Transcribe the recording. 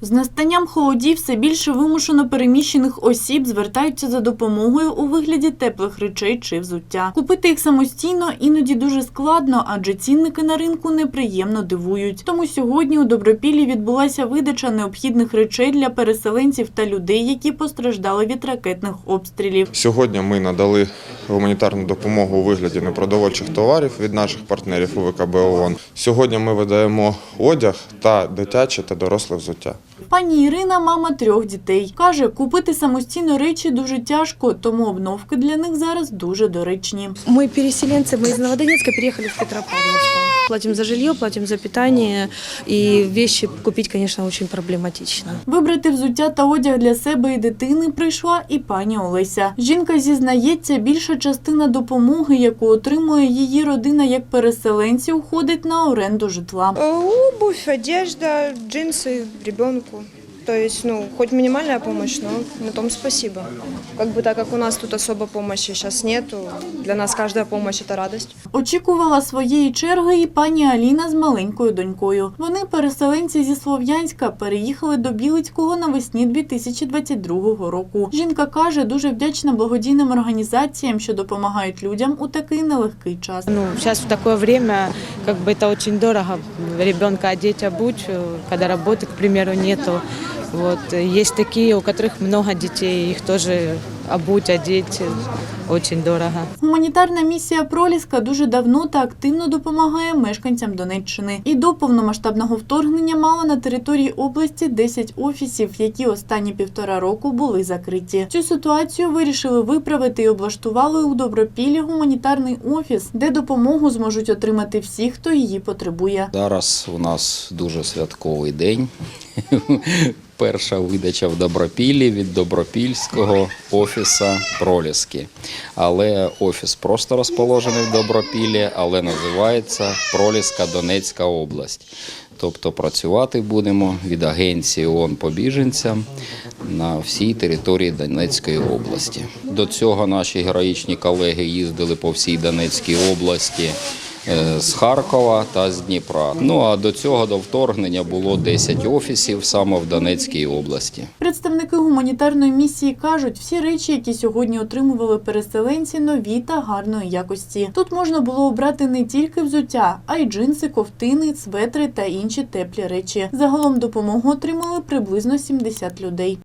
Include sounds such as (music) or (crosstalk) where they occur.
З настанням холодів все більше вимушено переміщених осіб звертаються за допомогою у вигляді теплих речей чи взуття. Купити їх самостійно іноді дуже складно, адже цінники на ринку неприємно дивують. Тому сьогодні у Добропіллі відбулася видача необхідних речей для переселенців та людей, які постраждали від ракетних обстрілів. Сьогодні ми надали гуманітарну допомогу у вигляді непродовольчих товарів від наших партнерів УВКБ ООН. Сьогодні ми видаємо одяг та дитяче та доросле взуття. Пані Ірина, мама трьох дітей, каже, купити самостійно речі дуже тяжко, тому обновки для них зараз дуже доречні. Мы переселенцы, мы из Новодонецка переехали в Петропавловск. Платим за жилье, платим за питание, и вещи купить, конечно, очень проблематично. Вибрати взуття та одяг для себе і дитини прийшла і пані Олеся. Жінка зізнається, більша частина допомоги, яку отримує її родина як переселенці, уходить на оренду житла. Э, Обувь, одежда, джинсы ребенку. То есть, ну, хоть минимальная помощь, но на том спасибо. Как бы так как у нас тут особо помощи сейчас нету, для нас каждая помощь – это радость. Очікувала своєї черги і пані Аліна з маленькою донькою. Вони, переселенці зі Слов'янська, переїхали до Білицького навесні 2022 року. Жінка каже, дуже вдячна благодійним організаціям, що допомагають людям у такий нелегкий час. Ну, сейчас в такое время, как бы это очень дорого, ребенка одеть, обуть, э, когда работы, к примеру, нету. Вот. э, Есть такие, у которых много детей, их тоже обуть, одеть очень дорого. Гуманітарна місія Проліска дуже давно та активно допомагає мешканцям Донеччини. І до повномасштабного вторгнення мала на території області 10 офісів, які останні півтора року були закриті. Цю ситуацію вирішили виправити і облаштували у Добропіллі гуманітарний офіс, де допомогу зможуть отримати всі, хто її потребує. Зараз у нас дуже святковий день. (laughs) Перша видача в Добропіллі від Добропільського офісу Проліски. Але офіс просто розположений в Добропіллі, але називається Проліска Донецька область. Тобто працювати будемо від агенції ООН по біженцям на всій території Донецької області. До цього наші героїчні колеги їздили по всій Донецькій області з Харкова та з Дніпра. Ну а до цього до вторгнення було 10 офісів саме в Донецькій області. Представники гуманітарної місії кажуть, всі речі, які сьогодні отримували переселенці, нові та гарної якості. Тут можна було обрати не тільки взуття, а й джинси, ковтини, светри та інші теплі речі. Загалом допомогу отримали приблизно 70 людей.